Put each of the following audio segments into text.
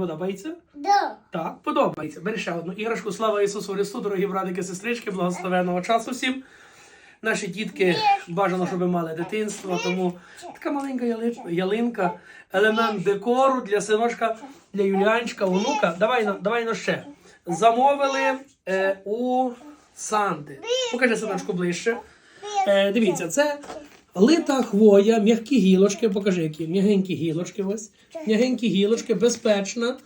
подобається? Да. Так, подобається. Бери ще одну іграшку. Слава Ісусу Христу, дорогі братики, сестрички, благословенного часу всім. Наші дітки бажано, щоб мали дитинство, тому така маленька ялинка, елемент декору для синочка, для Юліанчика, онука. Давай на, давай на ще. Замовили е, у Санти. Покажи синочку ближче. Е, дивіться, це лита хвоя, м'які гілочки. Покажи, які м'ягенькі гілочки. Ось м'ягенькі гілочки, безпечна.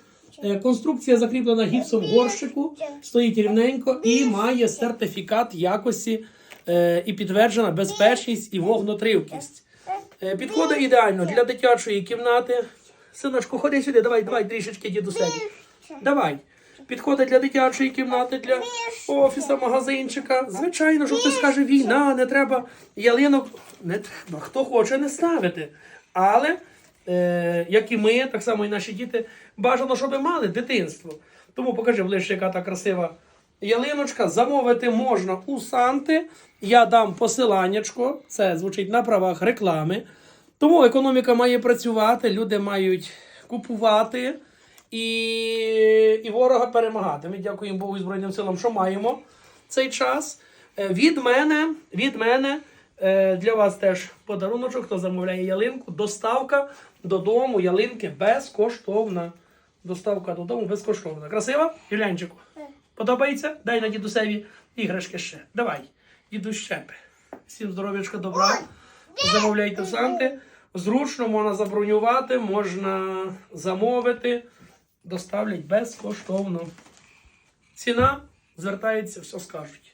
Е, Конструкція закріплена гіпсом в горщику, стоїть рівненько і має сертифікат якості е, і підтверджена безпечність і вогнотривкість. Е, Підходить ідеально для дитячої кімнати. Синочку, ходи сюди, давай, давай трішечки дідусеві. Давай. Підходить для дитячої кімнати, для офіса, магазинчика. Звичайно, що хтось скаже, війна, не треба ялинок. Не треба. Хто хоче, не ставити. Але, е, як і ми, так само і наші діти, бажано, щоб мали дитинство. Тому покажи ближче, яка та красива ялиночка. Замовити можна у Санти. Я дам посиланнячко. Це звучить на правах реклами. Тому економіка має працювати, люди мають купувати і, і ворога перемагати. Ми дякуємо Богу і Збройним силам, що маємо цей час. Е, Від мене, від мене е, для вас теж подаруночок, хто замовляє ялинку. Доставка додому ялинки безкоштовна. Доставка додому безкоштовна. Красива? Юлянчику? Подобається? Дай на дідусеві іграшки ще. Давай, дідусь щепи. Всім здоров'ячка, добра. Замовляйте Санти. Зручно можна забронювати, можна замовити. Доставлять безкоштовно. Ціна звертається, все скажуть.